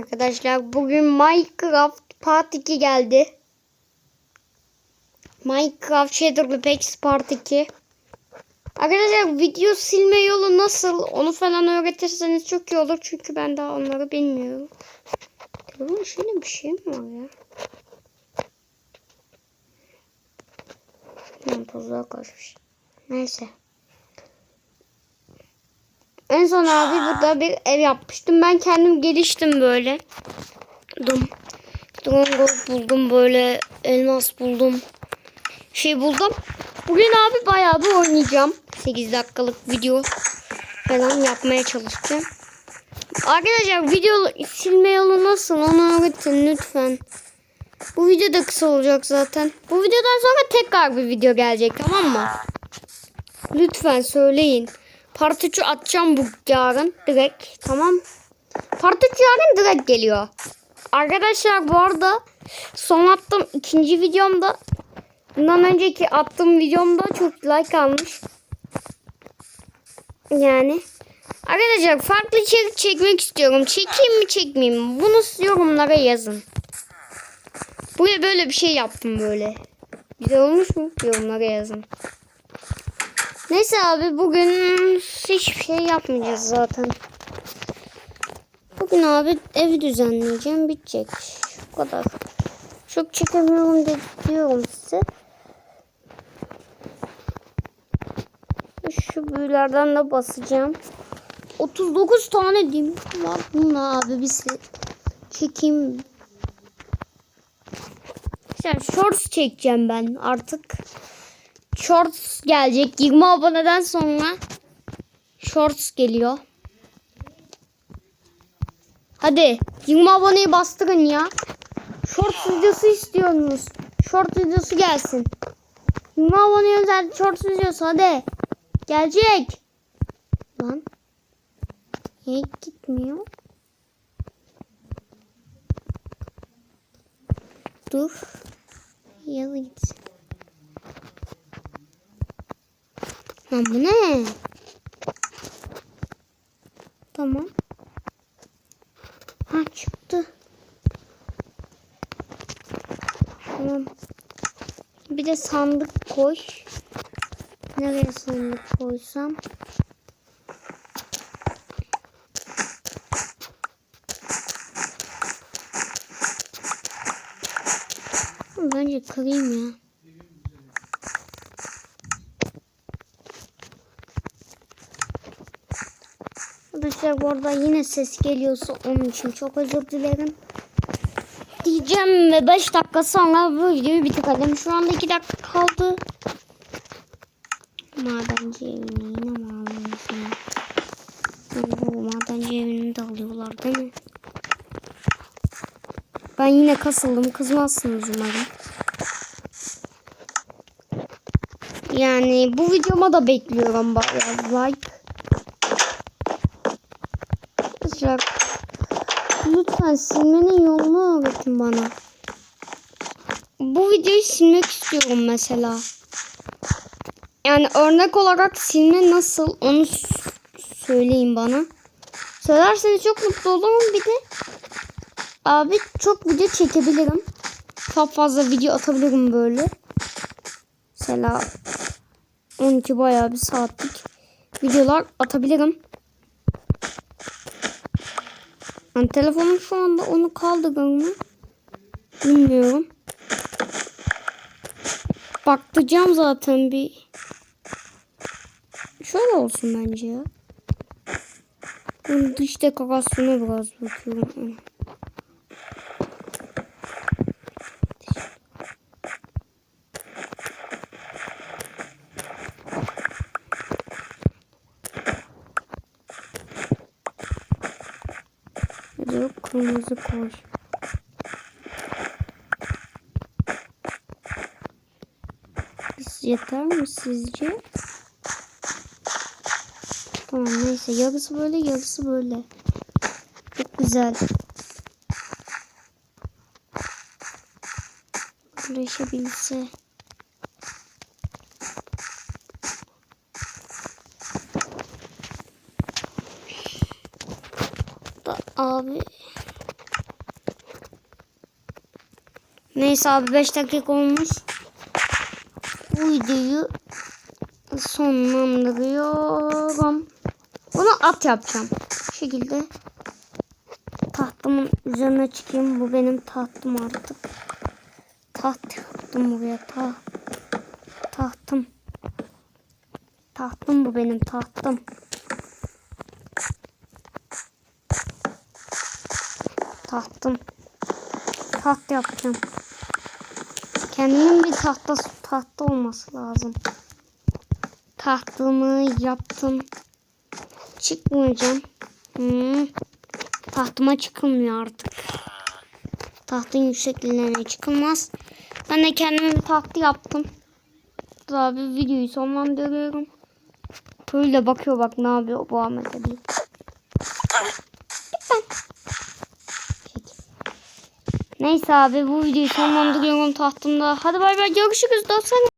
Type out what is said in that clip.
Arkadaşlar bugün Minecraft Part 2 geldi. Minecraft Shader Packs Part 2. Arkadaşlar video silme yolu nasıl onu falan öğretirseniz çok iyi olur. Çünkü ben daha onları bilmiyorum. Telefonun şöyle bir şey mi var ya? Tamam tozluğa kaçmış. Neyse. En son abi burada bir ev yapmıştım. Ben kendim geliştim böyle. Buldum. Drone gold buldum böyle. Elmas buldum. Şey buldum. Bugün abi bayağı bir oynayacağım. 8 dakikalık video falan yapmaya çalışacağım. Arkadaşlar video silme yolu nasıl onu öğretin lütfen. Bu video da kısa olacak zaten. Bu videodan sonra tekrar bir video gelecek tamam mı? Lütfen söyleyin. Part 3'ü atacağım bu yarın direkt. Tamam. Part 3 yarın direkt geliyor. Arkadaşlar bu arada son attığım ikinci videomda bundan önceki attığım videomda çok like almış. Yani arkadaşlar farklı içerik çekmek istiyorum. Çekeyim mi çekmeyeyim mi? Bunu yorumlara yazın. Buraya böyle bir şey yaptım böyle. Güzel olmuş mu? Yorumlara yazın. Neyse abi bugün hiçbir şey yapmayacağız zaten. Bugün abi evi düzenleyeceğim bitecek. Bu kadar. Çok çekemiyorum de diyorum size. Şu büyülerden de basacağım. 39 tane diyeyim. Var bununla abi bir çekeyim. Yani shorts çekeceğim ben artık. Shorts gelecek. 20 aboneden sonra Shorts geliyor. Hadi 20 aboneyi bastırın ya. Shorts videosu istiyorsunuz. Short videosu gelsin. 20 aboneye özel shorts videosu hadi. Gelecek. Lan. Niye gitmiyor? Dur. Yazı gitsin. Lan bu ne? Tamam. Ha çıktı. Tamam. Bir de sandık koy. Nereye sandık koysam? Bence kırayım ya. Arkadaşlar bu arada yine ses geliyorsa onun için çok özür dilerim. Diyeceğim ve 5 dakika sonra bu videoyu bitirelim. Şu anda 2 dakika kaldı. Madenci evini yine mi alıyorsun? Bu madenci evini de alıyorlar değil mi? Ben yine kasıldım. Kızmazsınız umarım. Yani bu videoma da bekliyorum bayağı like. Arkadaşlar lütfen silmenin yolunu öğretin bana. Bu videoyu silmek istiyorum mesela. Yani örnek olarak silme nasıl onu söyleyin bana. Söylerseniz çok mutlu olurum. Bir de abi çok video çekebilirim. Çok fazla video atabilirim böyle. Mesela 12 bayağı bir saatlik videolar atabilirim. Yani telefonum şu anda onu kaldırır mı? Bilmiyorum. Bakacağım zaten bir. Şöyle olsun bence ya. Ben dış dekorasyona biraz bakıyorum. Hadi kırmızı koy. Yeter mi sizce? Tamam neyse yarısı böyle yarısı böyle. Çok güzel. Birleşebilse. Da abi Neyse abi 5 dakika olmuş. Bu videoyu sonlandırıyorum. Bunu at yapacağım. Bu şekilde tahtımın üzerine çıkayım. Bu benim tahtım artık. Taht yaptım buraya. Ta tahtım. Tahtım bu benim tahtım. Tahtım. Taht yapacağım. Kendimin bir tahta tahta olması lazım. Tahtımı yaptım. Çıkmayacağım. Hmm. Tahtıma çıkılmıyor artık. Tahtın yüksekliğine çıkılmaz. Ben de kendime bir tahtı yaptım. Dur abi videoyu sonlandırıyorum. Böyle bakıyor bak ne yapıyor bu Ahmet Ali. Neyse abi bu videoyu sonlandırıyorum tahtımda. Hadi bay bay görüşürüz dostlarım.